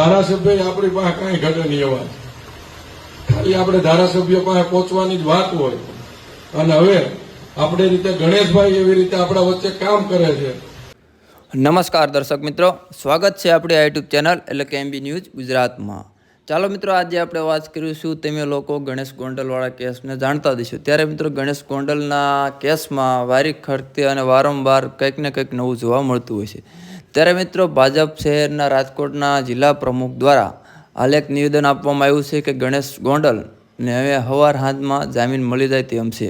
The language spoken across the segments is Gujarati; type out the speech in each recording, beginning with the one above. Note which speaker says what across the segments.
Speaker 1: ધારાસભ્ય આપણી પાસે કાંઈ ઘટે નહીં અવાજ ખાલી આપણે ધારાસભ્ય પાસે પહોંચવાની જ વાત હોય. અને હવે આપણે રીતે ગણેશભાઈ એવી રીતે આપણા વચ્ચે કામ કરે છે.
Speaker 2: નમસ્કાર દર્શક મિત્રો. સ્વાગત છે આપણી આ યુટ્યુબ ચેનલ એટલે કે એમબી ન્યૂઝ ગુજરાતમાં. ચાલો મિત્રો, આજે આપણે વાત કરીશું તમે લોકો ગણેશ ગોંડલવાળા કેસને જાણતા દઈશું ત્યારે મિત્રો, ગણેશ ગોંડલના કેસમાં વારી ખડતે અને વારંવાર કંઈક ને કંઈક નવું જોવા મળતું હોય છે. ત્યારે મિત્રો ભાજપ શહેરના રાજકોટના જિલ્લા પ્રમુખ દ્વારા હાલ એક નિવેદન આપવામાં આવ્યું છે કે ગણેશ ગોંડલ ને હવે હવાર હાથમાં જામીન મળી જાય તેમ છે.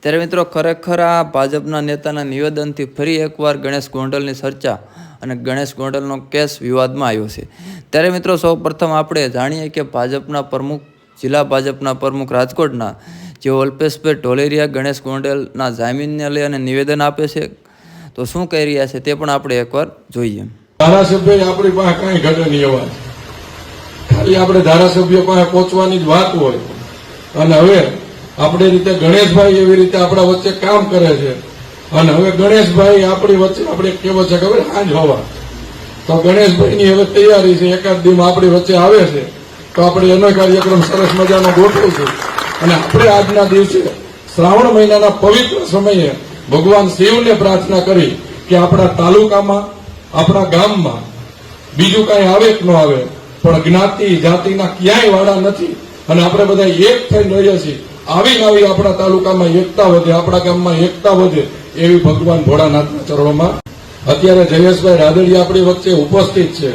Speaker 2: ત્યારે મિત્રો ખરેખર આ ભાજપના નેતાના નિવેદનથી ફરી એકવાર ગણેશ ગોંડલની ચર્ચા અને ગણેશ ગોંડલનો કેસ વિવાદમાં આવ્યો છે. ત્યારે મિત્રો સૌ પ્રથમ આપણે જાણીએ કે ભાજપના પ્રમુખ, જિલ્લા ભાજપના પ્રમુખ રાજકોટના જે અલ્પેશભાઈ ઢોલેરિયા ગણેશ ગોંડલના જામીનને લઈ અને નિવેદન આપે છે તો શું કહી રહ્યા છે તે પણ આપણે એકવાર જોઈએ.
Speaker 1: ધારાસભ્ય આપણી પાસે કઈ ઘટે નહીં એવા ખાલી આપણે ધારાસભ્ય પાસે પહોંચવાની જ વાત હોય. અને હવે આપણે રીતે ગણેશભાઈ એવી રીતે આપણા વચ્ચે કામ કરે છે. અને હવે ગણેશભાઈ આપણી વચ્ચે, આપણે કેવો છે ખબર આજ હોવા. તો ગણેશભાઈની હવે તૈયારી છે, એકાદ દિન આપણી વચ્ચે આવે છે, તો આપણે એનો કાર્યક્રમ સરસ મજાનો ગોઠવીશું. અને આપણે આજના દિવસે શ્રાવણ મહિનાના પવિત્ર સમયે ભગવાન શિવને પ્રાર્થના કરી કે આપણા તાલુકામાં, આપણા ગામમાં બીજું કાંઈ આવે કે ન આવે, પણ જ્ઞાતિ જાતિના ક્યાંય વાળા નથી. અને આપણે બધા એક થઈને રહીએ છીએ. આવી આવી આપણા તાલુકામાં એકતા વધે, આપણા ગામમાં એકતા વધે એવી ભગવાન ભોળાનાથના ચરણોમાં. અત્યારે જયેશભાઈ રાદડિયા આપણી વચ્ચે ઉપસ્થિત છે.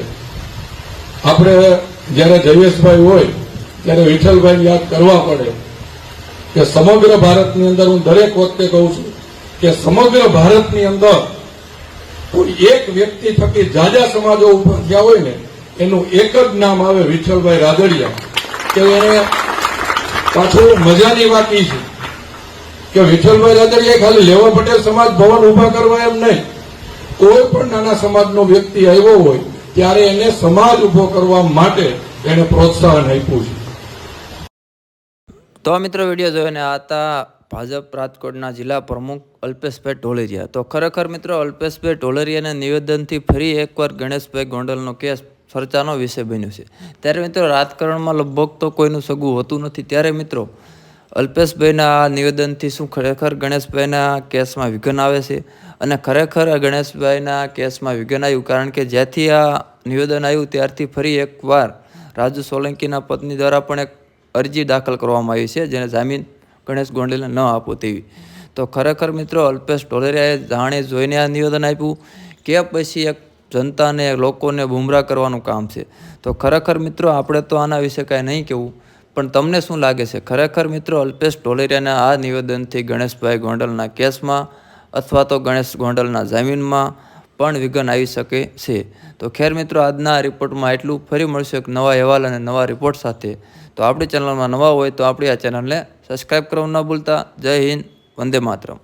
Speaker 1: આપણે જ્યારે જયેશભાઈ હોય, ત્યારે વિઠ્ઠલભાઈ યાદ કરવા પડે કે સમગ્ર ભારતની અંદર હું દરેક વખતે કહું છું કે સમગ્ર ભારતની અંદર કોઈ એક વ્યક્તિ થકી જાજા સમાજો ઊભા થયા હોય ને, એનું એક જ નામ આવે વિઠ્ઠલભાઈ રાદડિયા. કે એને પાછું મજાની વાત એ છે કે વિઠ્ઠલભાઈ રાદડિયા ખાલી લેવા પટેલ સમાજ ભવન ઊભા કરવા એમ નહીં. કોઈ પણ નાના સમાજનો વ્યક્તિ આવ્યો હોય, ત્યારે એને સમાજ ઊભો કરવા માટે એને પ્રોત્સાહન આપ્યું છે.
Speaker 2: તો મિત્રો વીડિયો જોઈને આ હતા ભાજપ રાજકોટના જિલ્લા પ્રમુખ અલ્પેશભાઈ ઢોલેરિયા. તો ખરેખર મિત્રો, અલ્પેશભાઈ ઢોલેરિયાના નિવેદનથી ફરી એકવાર ગણેશભાઈ ગોંડલનો કેસ ચર્ચાનો વિષય બન્યો છે. ત્યારે મિત્રો, રાજકારણમાં લગભગ તો કોઈનું સગું હોતું નથી. ત્યારે મિત્રો, અલ્પેશભાઈના આ નિવેદનથી શું ખરેખર ગણેશભાઈના કેસમાં વિઘન આવે છે? અને ખરેખર ગણેશભાઈના કેસમાં વિઘન આવ્યું? કારણ કે જ્યાંથી આ નિવેદન આવ્યું, ત્યારથી ફરી એકવાર રાજુ સોલંકીના પત્ની દ્વારા પણ એક અરજી દાખલ કરવામાં આવી છે, જેને જામીન ગણેશ ગોંડલને ન આપો તેવી. તો ખરેખર મિત્રો અલ્પેશ ટોલેરિયાએ જાણે જોઈને આ નિવેદન આપ્યું કે પછી એક જનતાને લોકોને બુમરાહ કરવાનું કામ છે. તો ખરેખર મિત્રો આપણે તો આના વિશે કાંઈ નહીં કહેવું, પણ તમને શું લાગે છે? ખરેખર મિત્રો અલ્પેશ ટોલેરિયાના આ નિવેદનથી ગણેશભાઈ ગોંડલના કેસમાં અથવા તો ગણેશ ગોંડલના જામીનમાં પણ વિઘન આવી શકે છે? તો ખેર મિત્રો, આજના રિપોર્ટમાં એટલું ફરી મળશે એક નવા અહેવાલ અને નવા રિપોર્ટ સાથે. તો આપણી ચેનલમાં નવા હોય તો આપણી આ ચેનલને સબસ્ક્રાઈબ કરવાનું ન ભૂલતા. જય હિન્દ વંદે માતરમ.